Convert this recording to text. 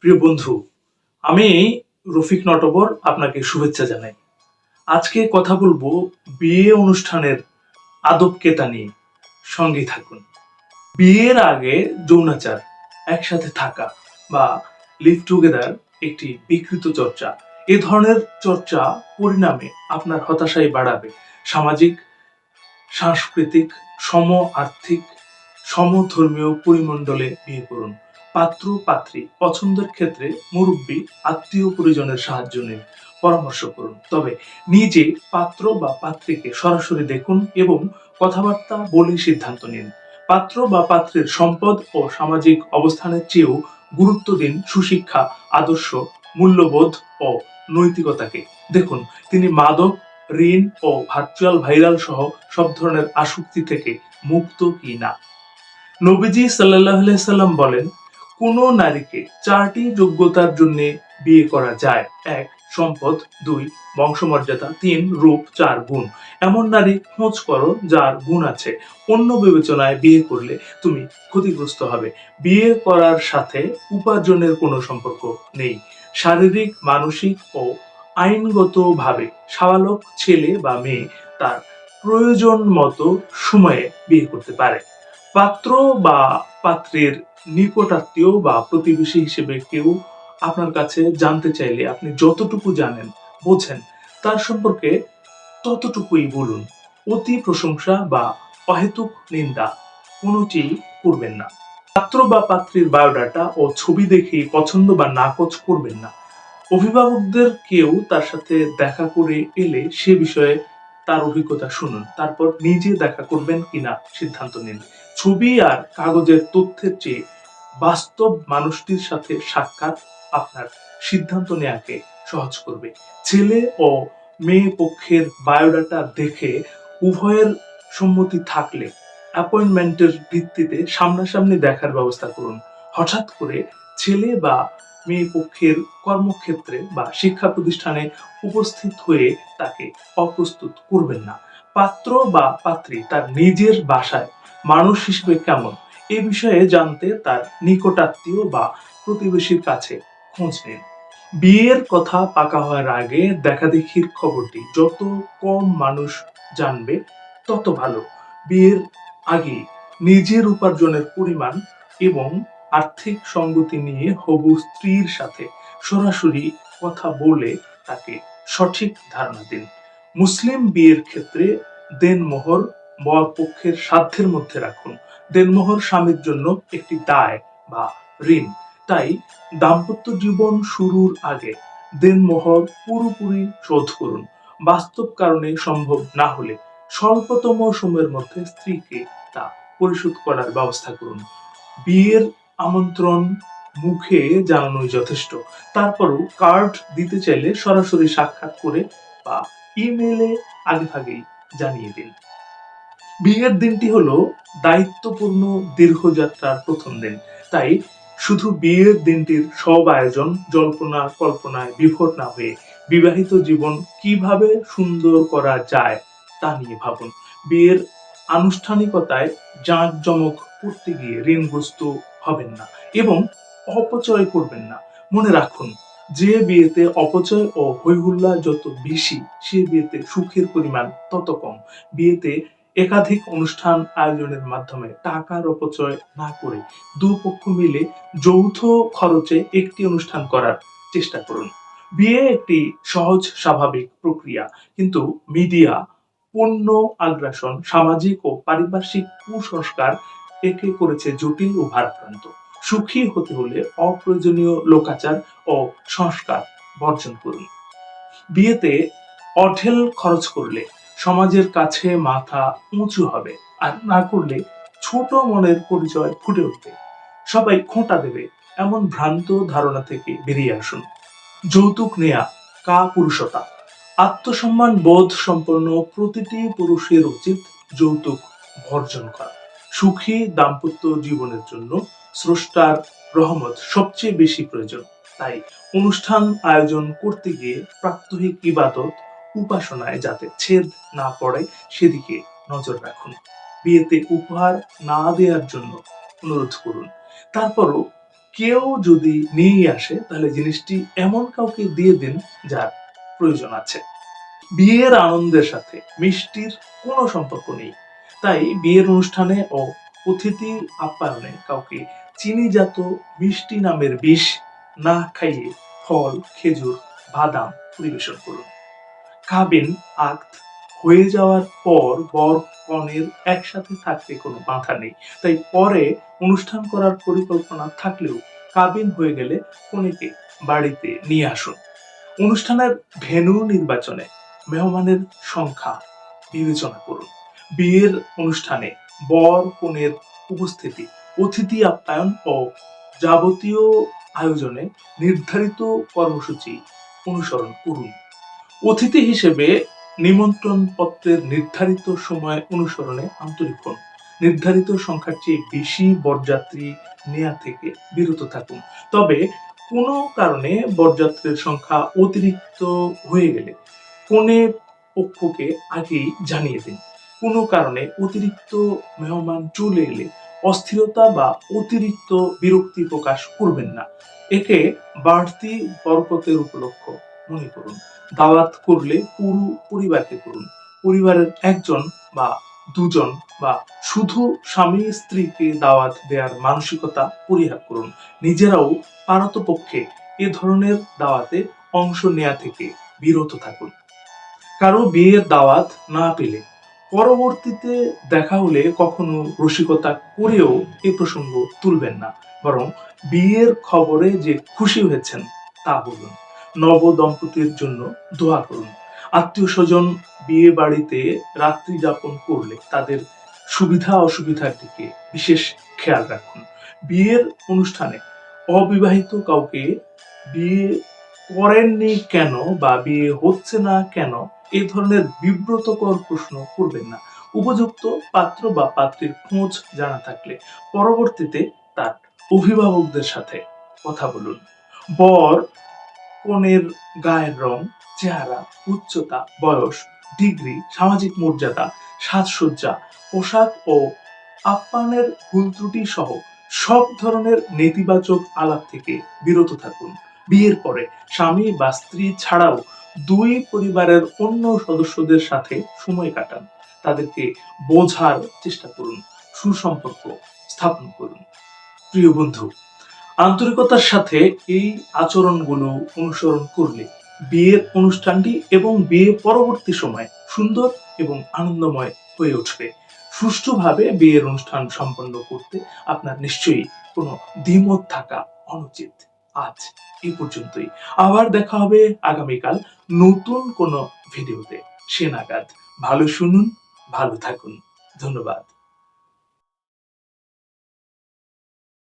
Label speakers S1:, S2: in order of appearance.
S1: প্রিয় বন্ধু, আমি রফিক নটবর আপনাকে শুভেচ্ছা জানাই। আজকে কথা বলব বিয়ে অনুষ্ঠানের আদব কেতা নিয়ে। সঙ্গে থাকুন। বিয়ের আগে যৌনাচার, একসাথে থাকা বা লিভ টুগেদার একটি বিকৃত চর্চা। এ ধরনের চর্চা পরিণামে আপনার হতাশাই বাড়াবে। সামাজিক, সাংস্কৃতিক সম আর্থিক সমধর্মীয় পরিমণ্ডলে বিয়ে করুন। পাত্র পাত্রী পছন্দের ক্ষেত্রে মুরব্বী আত্মীয় পরিজনের সাহায্য নিন, পরামর্শ করুন। তবে নিজে পাত্র বা পাত্রীকে সরাসরি দেখুন এবং কথাবার্তা বলে সিদ্ধান্ত নিন। পাত্র বা পাত্রের সম্পদ ও সামাজিক অবস্থানের চেয়েও গুরুত্ব দিন সুশিক্ষা, আদর্শ, মূল্যবোধ ও নৈতিকতাকে। দেখুন, তিনি মাদক, ঋণ ও ভার্চুয়াল ভাইরাল সহ সব ধরনের আসক্তি থেকে মুক্ত কি না নবীজি সাল্লাহ সাল্লাম বলেন কোন নারীকে চারটি যোগ্যতার জন্য বিয়ে করা যায়। এক, সম্পদ। দুই, বংশমর্যাদা। তিন, রূপ। চার, গুণ। এমন নারী খোঁজ করো যার গুণ আছে। অন্য বিবেচনায় বিয়ে করলে তুমি ক্ষতিগ্রস্ত হবে। বিয়ে করার সাথে উপার্জনের কোনো সম্পর্ক নেই। শারীরিক, মানসিক ও আইনগতভাবে সাবালক ছেলে বা মেয়ে তার প্রয়োজন মতো সময়ে বিয়ে করতে পারে। পাত্র বা পাত্রের নিকটাত্মীয় বা প্রতিবেশী হিসেবে কেউ আপনার কাছে জানতে চাইলে আপনি যতটুকু জানেন, বোঝেন, তার সম্পর্কে ততটুকুই বলুন। অতি প্রশংসা বা অহেতুক নিন্দা কোনোটি করবেন না। পাত্র বা পাত্রীর বায়োডাটা ও ছবি দেখে পছন্দ বা নাকচ করবেন না। অভিভাবকদের কেউ তার সাথে দেখা করে এলে সে বিষয়ে তার অভিজ্ঞতা শুনুন, তারপর নিজে দেখা করবেন কিনা সিদ্ধান্ত নিন। ছবি আর কাগজের তথ্যের চেয়ে বাস্তব মানুষটির সাথে সাক্ষাৎ আপনার সিদ্ধান্ত নেয়াকে সহজ করবে। ছেলে ও মেয়ে পক্ষের বায়োডাটা দেখে উভয়ের সম্মতি থাকলে অ্যাপয়েন্টমেন্টের ভিত্তিতে সামনাসামনি দেখার ব্যবস্থা করুন। হঠাৎ করে ছেলে বা মেয়ে পক্ষের কর্মক্ষেত্রে বা শিক্ষা প্রতিষ্ঠানে উপস্থিত হয়ে তাকে অপ্রস্তুত করবেন না। পাত্র বা পাত্রী তার নিজের বাসায় মানুষ হিসেবে কেমন? এ বিষয়ে জানতে তার নিকটাত্মীয় বা প্রতিবেশীর কাছে খোঁজ নিন। বিয়ের কথা পাকা হওয়ার আগে দেখাদেখির খবরটি যত কম মানুষ জানবে, তত ভালো। বিয়ের আগে নিজের উপার্জনের পরিমাণ এবং আর্থিক সঙ্গতি নিয়ে হবু স্ত্রীর সাথে সরাসরি কথা বলে তাকে সঠিক ধারণা দিন। মুসলিম বিয়ের ক্ষেত্রে দেনমোহর বর পক্ষের সাধ্যের মধ্যে রাখুন। দেনমোহর স্বামীর জন্য একটি দায় বা ঋণ। তাই দাম্পত্য জীবন শুরুর আগে দেনমোহর পুরোপুরি শোধ করুন। বাস্তব কারণে সম্ভব না হলে স্বল্পতম সময়ের মধ্যে স্ত্রীকে তা পরিশোধ করার ব্যবস্থা করুন। বিয়ের আমন্ত্রণ মুখে জানানোই যথেষ্ট। তারপরও কার্ড দিতে চাইলে সরাসরি সাক্ষাৎ করে বা ইমেলে আগে ভাগেই জানিয়ে দিন। বিয়ের দিনটি হলো দায়িত্বপূর্ণ দীর্ঘযাত্রার প্রথম দিন। তাই শুধু বিয়ের দিনটির সব আয়োজন জল্পনা, কল্পনায় বিভোর না হয়ে বিবাহিত জীবন কীভাবে সুন্দর করা যায় তা নিয়ে ভাবুন। বিয়ের আনুষ্ঠানিকতায় জাঁক জমক করতে গিয়ে ঋণগ্রস্ত হবেন না এবং অপচয় করবেন না। মনে রাখুন, যে বিয়েতে অপচয় ও হৈহুল্লা যত বেশি, সে বিয়েতে সুখের পরিমাণ তত কম। বিয়েতে একাধিক অনুষ্ঠান আয়োজনের মাধ্যমে টাকার অপচয় না করে দুপক্ষ মিলে যৌথ খরচে একটি অনুষ্ঠান করার চেষ্টা করুন। বিয়ে একটি সহজ স্বাভাবিক প্রক্রিয়া, কিন্তু মিডিয়া, পণ্য আগ্রাসন, সামাজিক ও পারিপার্শ্বিক কুসংস্কার একে করেছে জটিল ও ভারাক্রান্ত সুখী হতে হলে অপ্রয়োজনীয় লোকাচার ও সংস্কার বর্জন করুন। বিয়েতে অঢেল খরচ করলে সমাজের কাছে মাথা উঁচু হবে আর না করলে ছোট মনের পরিচয় ফুটে উঠবে। সবাই খোঁটা দেবে এমন ভ্রান্ত ধারণা থেকে বেরিয়ে আসুন। যৌতুক নেয়া কা পুরুষতা। আত্মসম্মান বোধ সম্পন্ন প্রতিটি পুরুষের উচিত যৌতুক বর্জন করা। সুখী দাম্পত্য জীবনের জন্য স্রষ্টার রহমত সবচেয়ে বেশি প্রয়োজন। তাই অনুষ্ঠান আয়োজন করতে গিয়ে প্রাত্যহিক ইবাদত উপাসনায় যাতে ছেদ না পড়ে সেদিকে নজর রাখুন। বিয়েতে উপহার না দেওয়ার জন্য অনুরোধ করুন। তারপরও কেউ যদি নিয়ে আসে, তাহলে জিনিসটি এমন কাউকে দিয়ে দিন যার প্রয়োজন আছে। বিয়ের আনন্দের সাথে মিষ্টির কোনো সম্পর্ক নেই। তাই বিয়ের অনুষ্ঠানে ও অতিথি আপ্যায়নে কাউকে চিনিজাত মিষ্টি নামের বিষ না খাইয়ে ফল, খেজুর, বাদাম পরিবেশন করুন। কাবিন আক্ত হয়ে যাওয়ার পর বর কনের একসাথে থাকতে কোনো বাধা নেই। তাই পরে অনুষ্ঠান করার পরিকল্পনা থাকলেও কাবিন হয়ে গেলে কনেকে বাড়িতে নিয়ে আসুন। অনুষ্ঠানের ভেন্যু নির্বাচনে মেহমানের সংখ্যা বিবেচনা করুন। বিয়ের অনুষ্ঠানে বর কনের উপস্থিতি, অতিথি আপ্যায়ন ও যাবতীয় আয়োজনে নির্ধারিত কর্মসূচি অনুসরণ করুন। অতিথি হিসেবে নিমন্ত্রণ পত্রের নির্ধারিত সময় অনুসরণে আন্তরিক হন। নির্ধারিত সংখ্যার চেয়ে বেশি বরযাত্রী নেয়া থেকে বিরত থাকুন। তবে কোনো কারণে বরযাত্রীর সংখ্যা অতিরিক্ত হয়ে গেলে কনে পক্ষকে আগেই জানিয়ে দিন। কোনো কারণে অতিরিক্ত মেহমান চলে এলে অস্থিরতা বা অতিরিক্ত বিরক্তি প্রকাশ করবেন না। একে বাড়তি বরকতের উপলক্ষ মনে করুন। দাওয়াত করলে পুরো পরিবারকে করুন। পরিবারের একজন বা দুজন বা শুধু স্বামী স্ত্রীকে দাওয়াত দেওয়ার মানসিকতা পরিহার করুন। নিজেরাও পারতপক্ষে এ ধরনের দাওয়াতে অংশ নেয়া থেকে বিরত থাকুন। কারও বিয়ের দাওয়াত না পেলে, পরবর্তীতে দেখা হলে কখনো রসিকতা করেও এ প্রসঙ্গ তুলবেন না। বরং বিয়ের খবরে যে খুশি হয়েছেন তা বলুন। নব দম্পতির জন্য দোয়া করুন। আত্মীয় স্বজন বিয়ে বাড়িতে রাত্রি যাপন করলে তাদের সুবিধা অসুবিধার দিকে বিশেষ খেয়াল রাখুন। বিয়ের অনুষ্ঠানে অবিবাহিত কাউকে বিয়ে করেননি কেন বা বিয়ে হচ্ছে না কেন এই ধরনের বিব্রতকর প্রশ্ন করবেন না। উপযুক্ত পাত্র বা পাত্রীর খোঁজ জানা থাকলে পরবর্তীতে তার অভিভাবকদের সাথে কথা বলুন। বর কনের গায়ের রং, চেহারা, উচ্চতা, বয়স, ডিগ্রি, সামাজিক মর্যাদা, সাজসজ্জা, পোশাক ও আপ্যায়নের ভুল ত্রুটি সহ সব ধরনের নেতিবাচক আলাপ থেকে বিরত থাকুন। বিয়ের পরে স্বামী বা স্ত্রী ছাড়াও দুই পরিবারের অন্য সদস্যদের সাথে সময় কাটান। তাদেরকে বোঝার চেষ্টা করুন, সুসম্পর্ক স্থাপন করুন। প্রিয় বন্ধু আন্তরিকতার সাথে এই আচরণগুলো অনুসরণ করলে বিয়ের অনুষ্ঠানটি এবং বিয়ে পরবর্তী সময় সুন্দর এবং আনন্দময় হয়ে উঠবে। সুষ্ঠুভাবে বিয়ের অনুষ্ঠান সম্পন্ন করতে আপনার নিশ্চয়ই কোনো দ্বিমত থাকা অনুচিত। আজ এই পর্যন্তই। আবার দেখা হবে আগামীকাল নতুন কোনো ভিডিওতে। সে নাগাদ ভালো শুনুন, ভালো থাকুন। ধন্যবাদ।